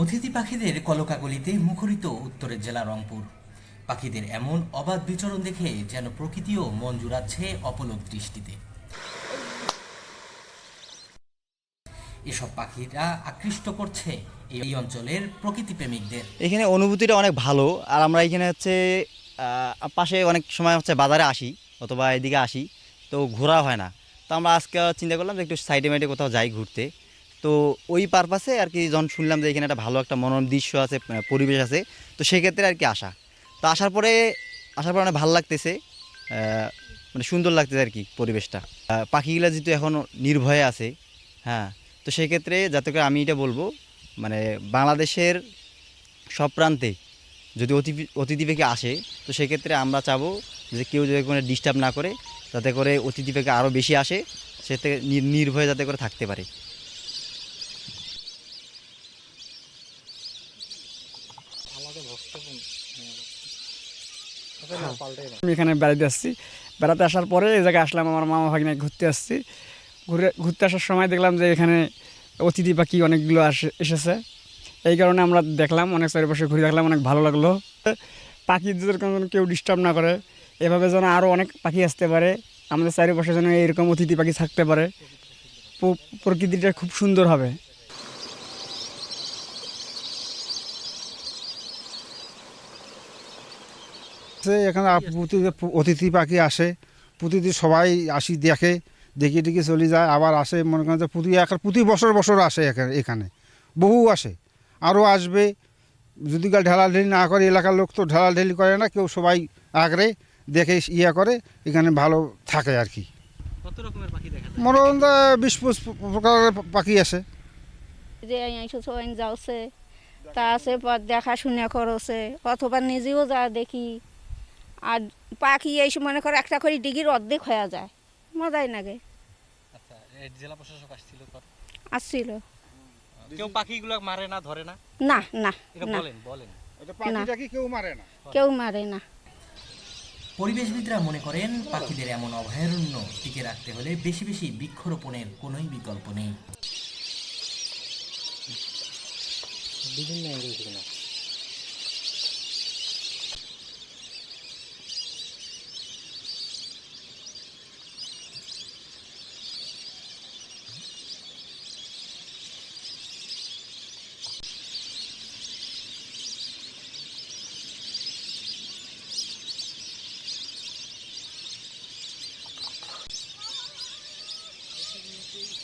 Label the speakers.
Speaker 1: অতিথি পাখিদের কলকাকলিতে মুখরিত উত্তরের জেলা রংপুর। পাখিদের এমন অবাধ বিচরণ দেখে যেন প্রকৃতিও মন জুড়াচ্ছে অপলক দৃষ্টিতে। এসব পাখিরা আকৃষ্ট করছে এই অঞ্চলের প্রকৃতি প্রেমিকদের
Speaker 2: এখানে অনুভূতিটা অনেক ভালো, আর আমরা এখানে হচ্ছে পাশে অনেক সময় হচ্ছে বাজারে আসি, অথবা এদিকে আসি, তো ঘোরা হয় না। তো আমরা আজকে চিন্তা করলাম যে একটু সাইডে মাইডে কোথাও যাই ঘুরতে। তো ওই পারপাসে আর কি যখন শুনলাম যে এখানে একটা ভালো একটা মনোরম দৃশ্য আছে পরিবেশ আছে, তো সেক্ষেত্রে আর কি আসা। তো আসার পরে আসার পরে অনেক ভালো লাগতেছে মানে সুন্দর লাগতেছে আর কি পরিবেশটা পাখিগুলো যেহেতু এখনও নির্ভয়ে আছে হ্যাঁ তো সেক্ষেত্রে যাতে করে আমি এটা বলব মানে বাংলাদেশের সব প্রান্তে যদি অতিথি অতিথি পাখি আসে, তো সেক্ষেত্রে আমরা চাবো যে কেউ যদি কোনো ডিস্টার্ব না করে, যাতে করে অতিথি পাখি আরও বেশি আসে, সে থেকে নির- নির্ভয়ে যাতে করে থাকতে পারে।
Speaker 3: আমি এখানে বেড়াতে আসছি। বেড়াতে আসার পরে এই জায়গায় আসলাম আমার মামা ভাগিনা ঘুরতে আসছি। ঘুরে ঘুরতে আসার সময় দেখলাম যে এখানে অতিথি পাখি অনেকগুলো আসে এসেছে। এই কারণে আমরা দেখলাম অনেক চারিপাশে ঘুরে দেখলাম অনেক ভালো লাগল। পাখিদের কোনো কেউ ডিস্টার্ব না করে এভাবে যেন আরও অনেক পাখি আসতে পারে আমাদের চারিপাশে যেন এইরকম অতিথি পাখি থাকতে পারে। প্রকৃতিটা খুব সুন্দর হবে।
Speaker 4: এখানে প্রতি- অতিথি পাখি আসে প্রতিটি সবাই আসি দেখে দেখে দেখে চলে যায় আবার আসে মনে করেন যে প্রতি এক প্রতি বছর বছর আসে এখানে এখানে। বহু আসে আরও আসবে। যদি কাল ঢেলাঢেলি না করে এলাকার লোক তো ঢেলাঢেলি করে না কেউ সবাই আগ্রে দেখে ইয়ে করে এখানে ভালো থাকে আর কি।
Speaker 2: কত রকমের পাখি দেখা
Speaker 4: মনে করেন যে বিশ পঁচিশ প্রকারের পাখি আছে
Speaker 5: যে যাচ্ছে তা আছে পর দেখাশোনা করছে অথবা নিজেও যা দেখি আর পাখি এই সময় মনে করে একটা করে ডিগির অর্ধেক হয়ে যায়। মজাই লাগে।
Speaker 2: আচ্ছা জেলা প্রশাসক আসছিল
Speaker 5: আসছিল।
Speaker 2: কেউ পাখিগুলো মারে না ধরে না?
Speaker 5: না না
Speaker 2: বলেন
Speaker 4: পাখিটা কি কেউ মারে না?
Speaker 5: কেউ মারে না।
Speaker 1: পরিবেশবিদরা মনে করেন পাখিদের এমন অভয়ারণ্য টিকে রাখতে হলে বেশি বেশি বৃক্ষরোপণের কোনোই বিকল্প নেই।
Speaker 2: বিভিন্ন Thank you.